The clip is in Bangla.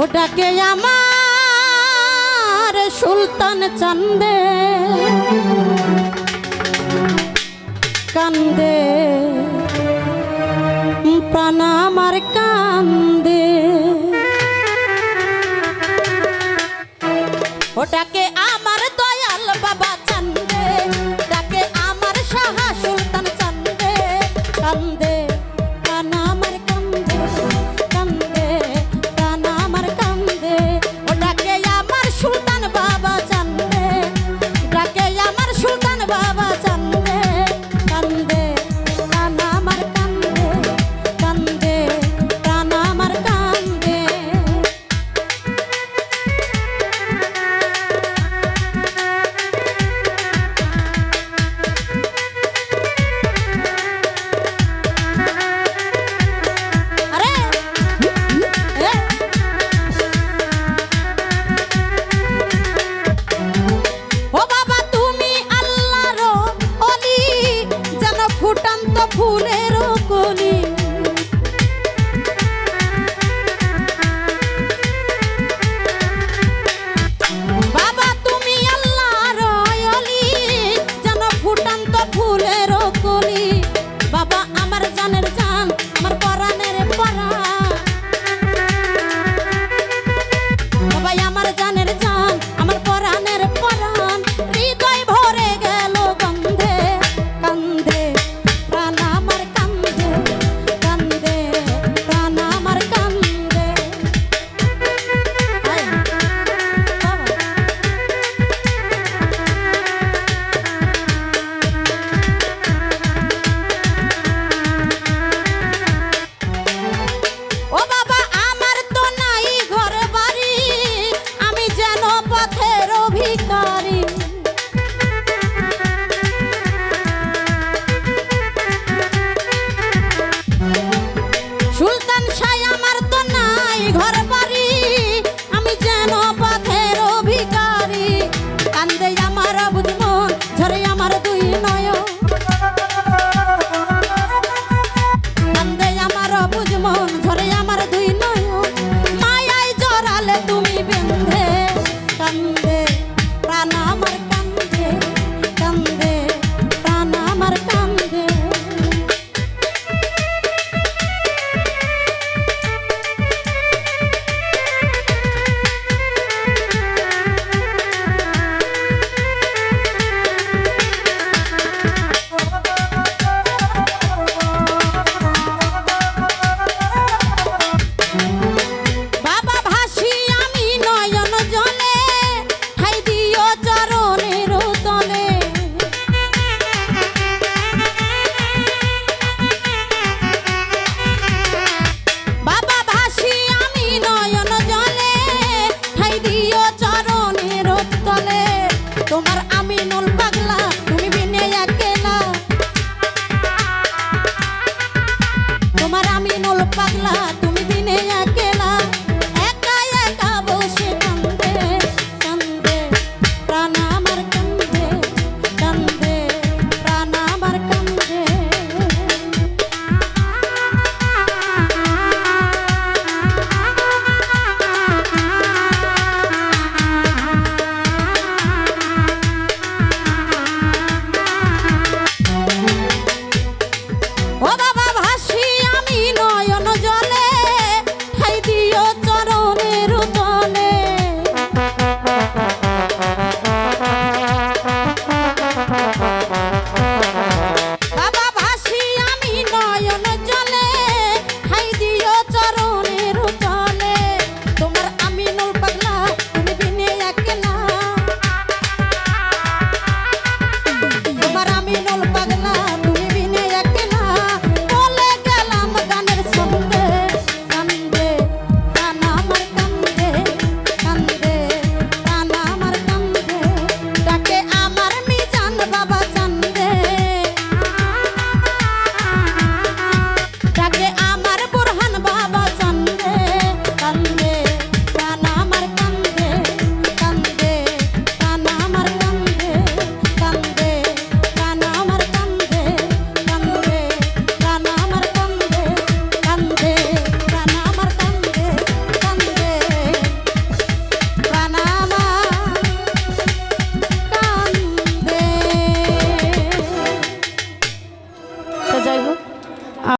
ওটাকে আমার সুলতান চান্দে কান্দে প্রাণ আমার কান্দে। ওটাকে ফুলের কলি